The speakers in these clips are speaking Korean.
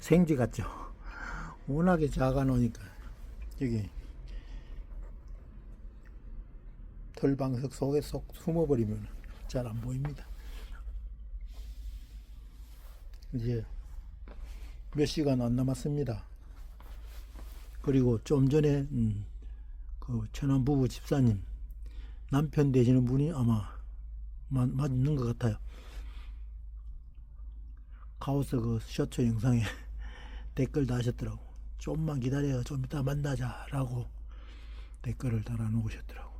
생쥐 같죠. 워낙에 작아 놓으니까 여기 털방석 속에 쏙 숨어버리면 잘 안 보입니다. 이제 몇 시간 안 남았습니다. 그리고 좀 전에 음, 그 천안 부부 집사님 남편 되시는 분이 아마 맞, 맞는 것 같아요. 카오스 그 셔츠 영상에 댓글 다셨더라고. 좀만 기다려, 좀 이따 만나자라고 댓글을 달아놓으셨더라고.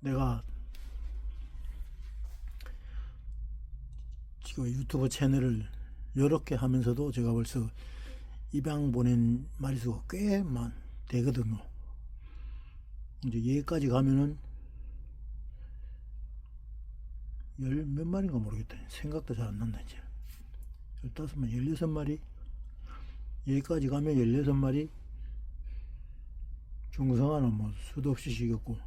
내가 지금 유튜브 채널을 이렇게 하면서도 제가 벌써 입양 보낸 마리수가 꽤 많, 되거든요. 이제 여기까지 가면은 열 몇 마리인가 모르겠다. 생각도 잘 안 난다, 이제. 열다섯 마리, 열여섯 마리. 여기까지 가면 열여섯 마리. 중성화는 뭐 수도 없이 시켰고.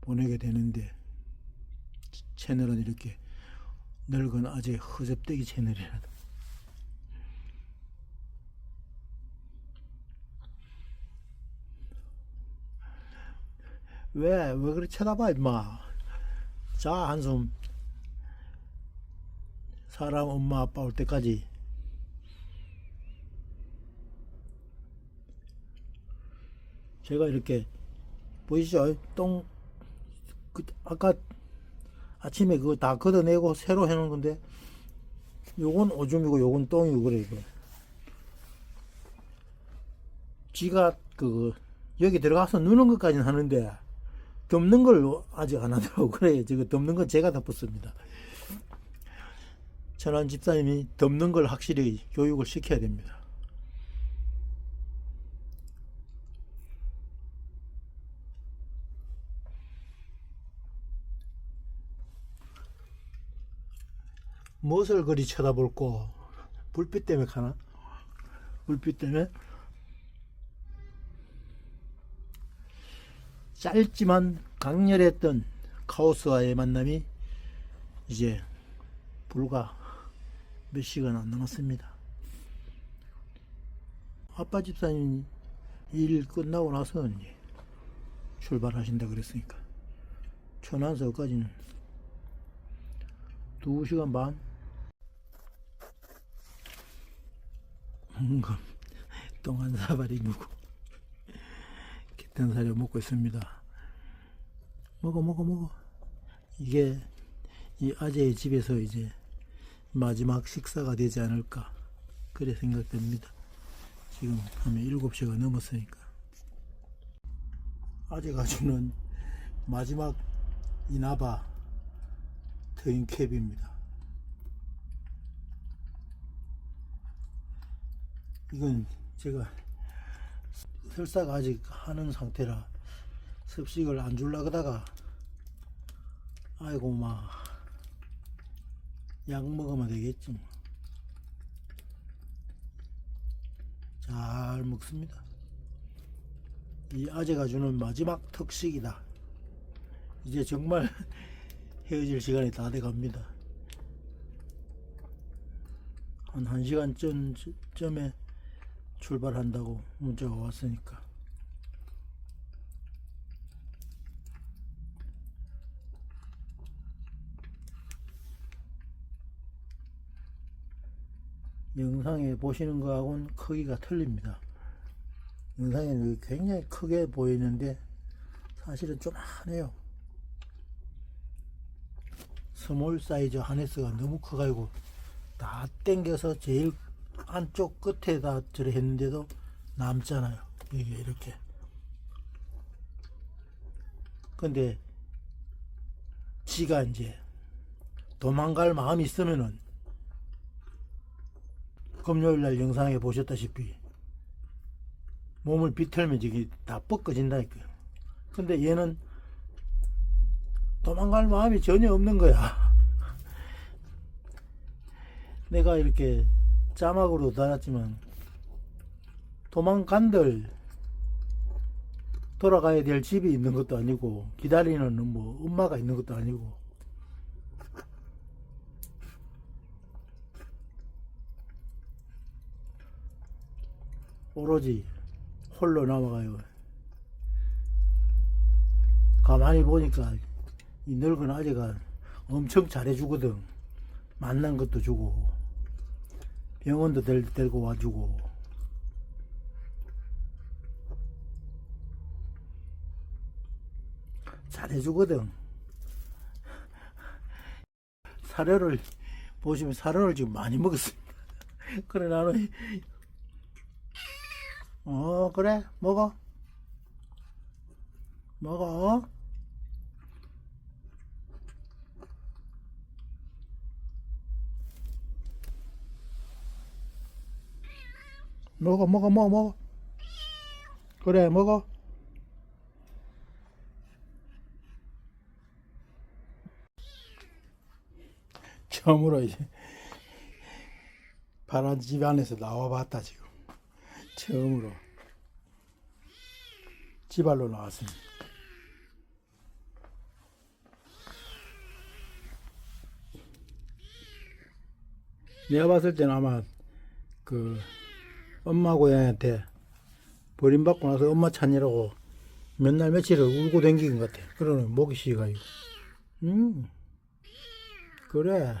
보내게 되는데, 채널은 이렇게 늙은 아재 허접대기 채널이라도. 왜, 왜 그렇게 쳐다봐, 임마. 자, 한숨. 사람 엄마, 아빠 올 때까지. 제가 이렇게, 보이시죠? 똥, 그, 아까 아침에 그거 다 걷어내고 새로 해놓은 건데, 요건 오줌이고 요건 똥이고 그래, 이거. 지가 그, 여기 들어가서 누는 것까지는 하는데, 덮는 걸 아직 안 하더라고. 그래, 지금 덮는 건 제가 덮었습니다. 천안 집사님이 덮는 걸 확실히 교육을 시켜야 됩니다. 무엇을 그리 쳐다볼고 불빛 때문에 가나? 불빛 때문에 짧지만 강렬했던 카오스와의 만남이 이제 불과 몇 시간 안 남았습니다. 아빠 집사님 일 끝나고 나서 이제 출발하신다 그랬으니까 천안서까지는 두 시간 반. 뭔가 똥한 사발이 무고 기탄 사료 먹고 있습니다. 먹어 먹어 먹어. 이게 이 아재의 집에서 이제 마지막 식사가 되지 않을까 그래 생각됩니다. 지금 하면 7시가 넘었으니까 아재가 주는 마지막 이나바 트윈캡입니다. 이건 제가 설사가 아직 하는 상태라 습식을 안 줄라 그다가 아이고 막 약 먹으면 되겠지 뭐. 잘 먹습니다. 이 아재가 주는 마지막 특식이다. 이제 정말 헤어질 시간이 다 돼갑니다. 한 1시간 전, 쯤에 출발한다고 문자가 왔으니까. 영상에 보시는 거하고는 크기가 틀립니다. 영상에는 굉장히 크게 보이는데 사실은 좀 한해요. 스몰 사이즈 하네스가 너무 커가지고 다 땡겨서 제일 안쪽 끝에다 저래 했는데도 남잖아요. 이게 이렇게. 근데 지가 이제 도망갈 마음이 있으면은 금요일 날 영상에 보셨다시피 몸을 비틀면 저기 다 뻗어진다니까요. 근데 얘는 도망갈 마음이 전혀 없는 거야. 내가 이렇게 자막으로 달았지만 도망간들 돌아가야 될 집이 있는 것도 아니고 기다리는 뭐 엄마가 있는 것도 아니고 오로지 홀로 남아가요. 가만히 보니까 이 늙은 아재가 엄청 잘해주거든. 만난 것도 주고 병원도 들, 데리고 와주고 잘해주거든. 사료를 보시면 사료를 지금 많이 먹었습니다. 그래 나는 어 그래? 먹어. 먹어. 먹어 먹어 먹어 먹어. 그래 먹어. 처음으로 이제 파란 집 안에서 나와봤다 지금 처음으로 지발로 나왔습니다. 내가 봤을 때는 아마 그 엄마 고양이한테 버림받고 나서 엄마 찾느라고 몇 날 며칠을 울고 댕긴 것 같아. 그러는 목이 쉬가지고. 음, 그래,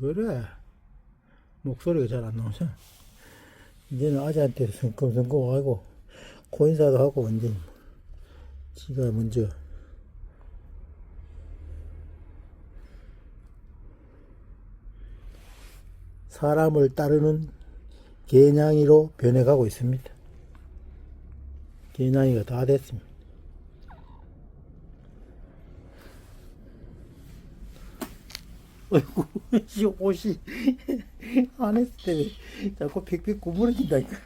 그래. 목소리가 잘 안 나오잖아. 이제는 아재한테 성큼성큼 하고 고인사도 하고 완전히 뭐. 지가 먼저 사람을 따르는 개냥이로 변해가고 있습니다. 개냥이가 다 됐습니다. 어이구, 이 옷이 안 했을 때 자꾸 픽픽 구부러진다니까.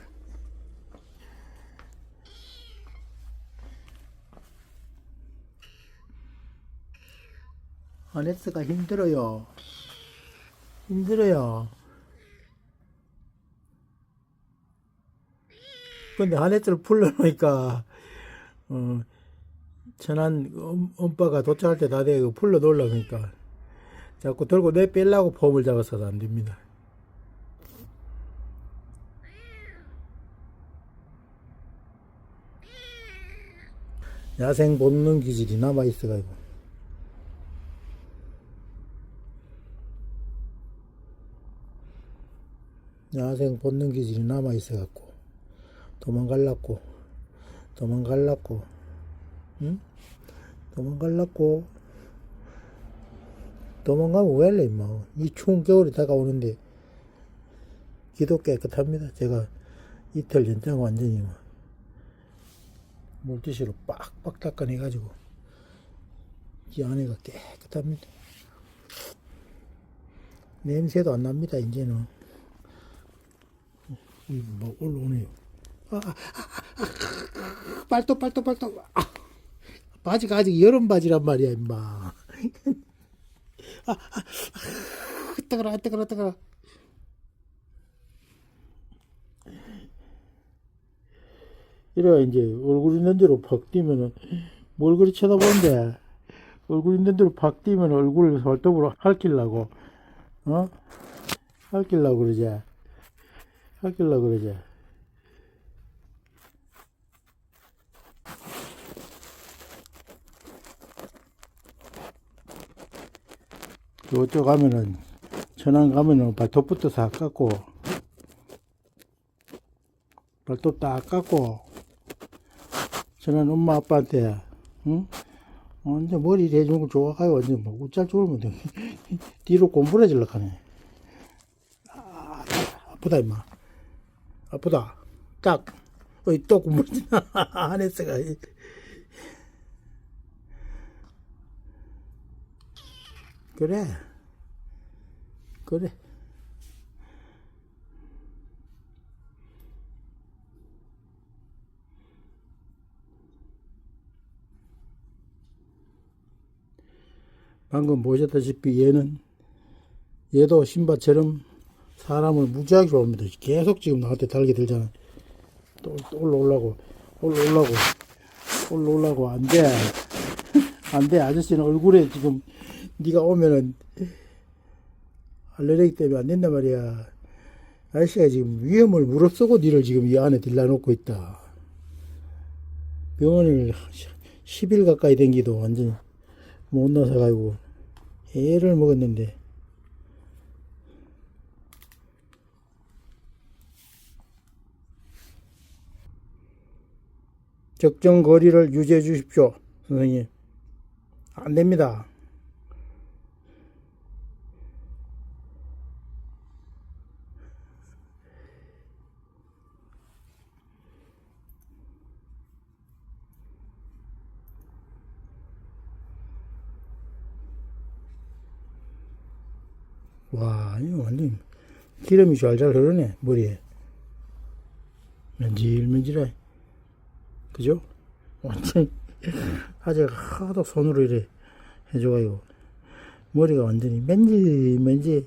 아네스가 힘들어요. 힘들어요. 근데 하네스를 풀러놓으니까, 어, 천안 엄- 엄빠가 도착할 때다 되고 풀러 놓으려니까 자꾸 들고 내 빼려고 폼을 잡아서도 안 됩니다. 야생 본능 기질이 남아 있어가지고. 야생 본능 기질이 남아 있어갖고 도망갈라고 도망갈라고 응? 도망갈라고 도망가면 왜 할래 임마 이 추운 겨울이 다가오는데 기도 깨끗합니다. 제가 이틀 연장 완전히 뭐 물티슈로 빡빡 닦아내가지고 이 안에가 깨끗합니다. 냄새도 안 납니다 이제는. 이뭐 올라오네요. 아, 아, 아, 아, 빨도 빨도 빨도 아, 바지가 아직 여름 바지란 말이야 임마 아, 아, 아, 뜨거라 뜨거라 뜨거라. 이래 이제 얼굴 있는 대로 팍 뛰면은 뭘 그리 쳐다보는데? 얼굴 있는 대로 팍 뛰면 얼굴을 발톱으로 핥기려고 어? 핥기려고 그러지. 핥기려고 그러지 요쪽 가면은 천안 가면은 발톱부터 다 깎고 발톱 다 깎고 천안 엄마 아빠한테 응? 완전 머리 대주는 거 좋아가요. 완전 뭐 웃잘 죽으면 돼. 뒤로 곰부러질러 가네. 아, 아프다 임마. 아프다. 딱. 어이 또 곰부러지나. 안 했어가 그래. 그래. 방금 보셨다시피 얘는 얘도 신바처럼 사람을 무지하게 좋아합니다. 계속 지금 나한테 달게 들잖아. 또, 또 올라오려고 올라오려고 올라오려고. 안 돼. 안 돼. 아저씨는 얼굴에 지금 네가 오면은 알레르기 때문에 안 된단 말이야 아저씨가 지금 위험을 무릅쓰고 니를 지금 이 안에 들러놓고 있다 병원을 10일 가까이 댕기도 완전히 못 나서 가지고 애를 먹었는데 적정 거리를 유지해 주십시오, 선생님. 안 됩니다. 와, 이거 완전 기름이 잘잘 흐르네, 머리에. 맨질맨질해. 그죠? 완전 아직 하도 손으로 이래 해줘가지고 머리가 완전히 맨질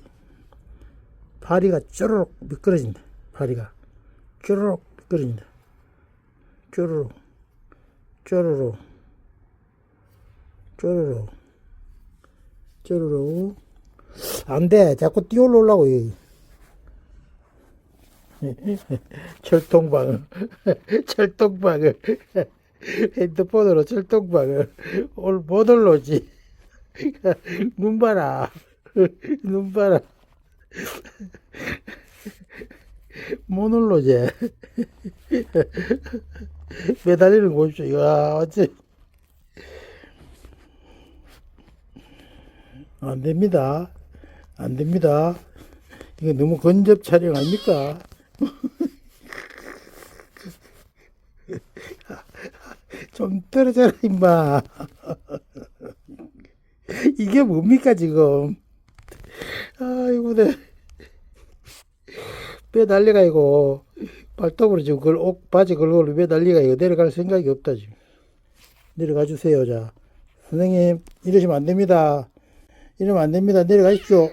파리가 쪼르륵 미끄러진다 파리가 쪼르륵 미끄러진다 쪼르륵 쪼르륵 쪼르륵 쪼르륵 안 돼. 자꾸 뛰어올라오려고 여기. 철통방을. 철통방을. 핸드폰으로 철통방을. 오늘 못 올라오지. 눈 봐라. 눈 봐라. 못 올라오지. 매달리는 거 보십시오. 이거 어째. 안 됩니다 안 됩니다. 이거 너무 건접 촬영 아닙니까? 좀 떨어져라 임마. 이게 뭡니까 지금? 아이고 내뼈 난리가 이고 발톱으로 지금 그걸 옥 바지 걸고 뼈 난리가 이거 내려갈 생각이 없다 지금. 내려가 주세요 자. 선생님 이러시면 안 됩니다. 이러면 안 됩니다. 내려가십시오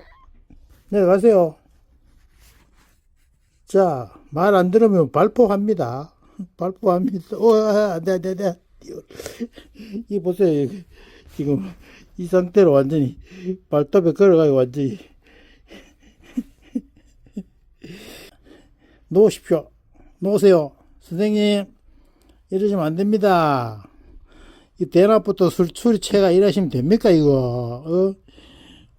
내려가세요 자, 말 안 들으면 발포합니다. 발포합니다. 어, 안 돼, 안 돼, 안 돼. 이 보세요. 지금 이 상태로 완전히 발톱에 걸어가요, 완전히. 놓으십시오. 놓으세요. 선생님, 이러시면 안 됩니다. 이 대낮부터 술, 술취가 이러시면 됩니까, 이거? 어?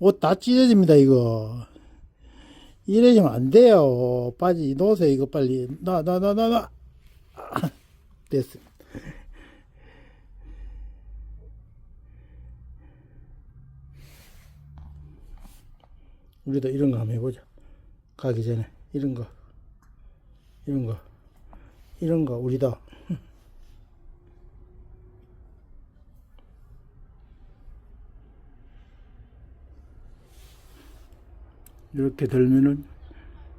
옷 다 찢어집니다, 이거. 이러시면 안 돼요. 바지 놓으세요. 이거 빨리. 놔, 놔, 놔, 놔, 놔. 아, 됐어. 우리도 이런 거 한번 해보자. 가기 전에. 이런 거. 이런 거. 이런 거, 우리도. 이렇게 들면은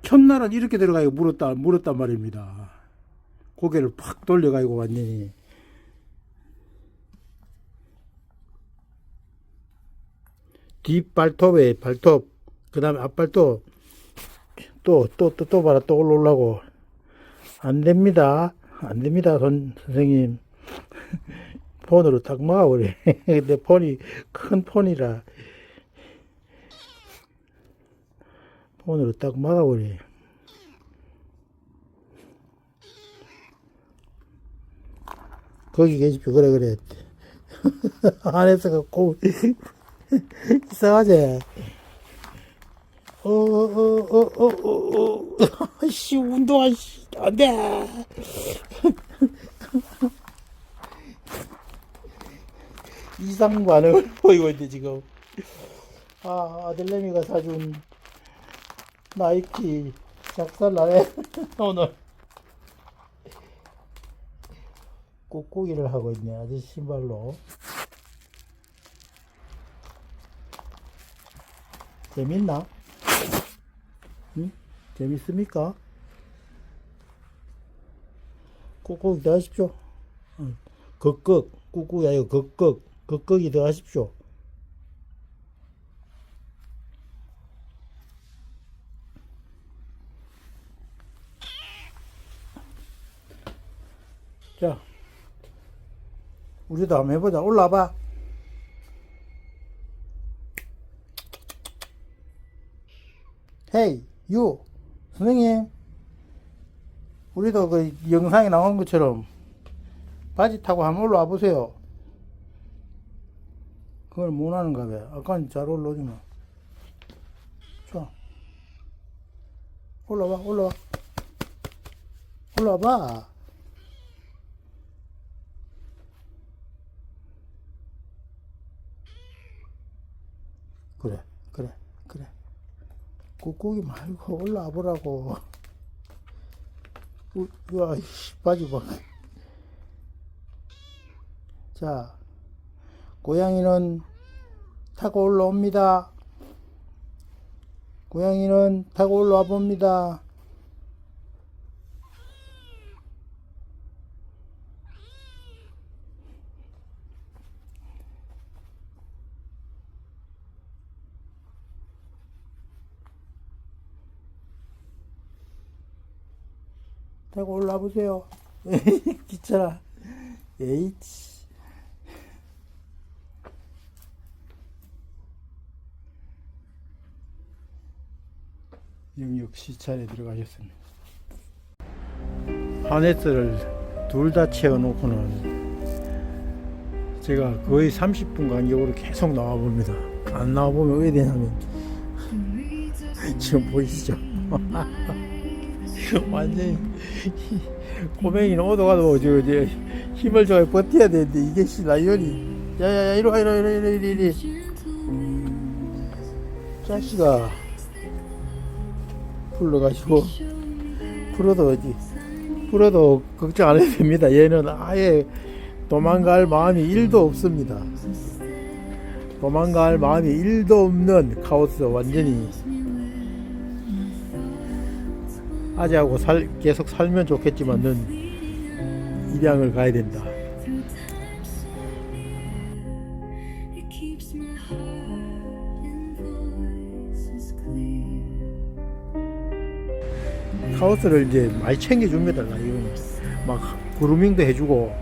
첫날은 이렇게 들어가고 물었다 물었단 말입니다. 고개를 팍 돌려가지고 완전히 뒷발톱에 발톱 그 다음에 앞발톱 또 또 또 또 봐라 또 올라오려고. 안 됩니다. 안 됩니다 선, 선생님. 폰으로 딱 막아버려. 근데 폰이 큰 폰이라 폰으로 딱 막아버려. 거기 계십시오. 그래, 그래. 안에서가 고, 이상하지? 어, 어, 어, 어, 어, 어, 씨, 운동화, 씨, 안 돼. 이상 반응을 보이고 있는데, 지금. 아, 아들내미가 사준 나이키 작살나네 오늘 꾹꾹이를 하고 있네 아주 신발로 재밌나? 응? 재밌습니까? 꾹꾹이 더 하십시오 응. 극극 꾹꾹이 아니고 극극 극극이 더 하십시오 자, 우리도 한번 해보자. 올라와봐. 헤이, 유, 선생님. 우리도 그 영상에 나오는 것처럼 바지 타고 한번 올라와 보세요. 그걸 못 하는가 봐. 아까는 잘 올라오지만. 좋아. 올라와, 올라와. 올라와 봐. 그래, 그래, 그래. 꾹꾹이 말고 올라와 보라고. 우, 이씨, 바지 봐. 자, 고양이는 타고 올라옵니다. 고양이는 타고 올라와 봅니다. 보세요. 귀찮아. 에이치. 시찰에 들어가셨습니다. 하네스를 둘 다 채워놓고는 제가 거의 30분 간격으로 계속 나와봅니다. 안 나와보면 왜 되냐면 지금 보이시죠? 완전히 꼬맹이는 오도 가도 저, 저 힘을 좀 버텨야 되는데 이게 씨 라이언이. 야야야 이리 와 이리 와 이리 와, 이리 와, 이리. 자식아. 불러가지고 풀어도 어디 풀어도 걱정 안 해도 됩니다. 얘는 아예 도망갈 마음이 1도 없습니다. 도망갈 마음이 1도 없는 카오스 완전히 아재하고 살, 계속 살면 좋겠지만은 입양을 가야 된다. 카오스를 이제 많이 챙겨줍니다 막 그루밍도 해주고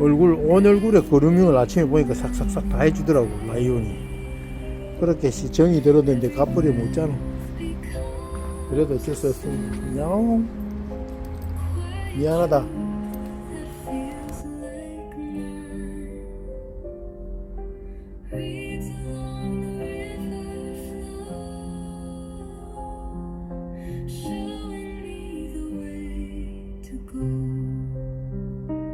얼굴 온 얼굴에 그루밍을 아침에 보니까 싹싹싹 다 해주더라고 라이온이 그렇게 시 정이 들었는데 갑불이 못잖아 그래도 어쩔 수 없습니다 야옹 미안하다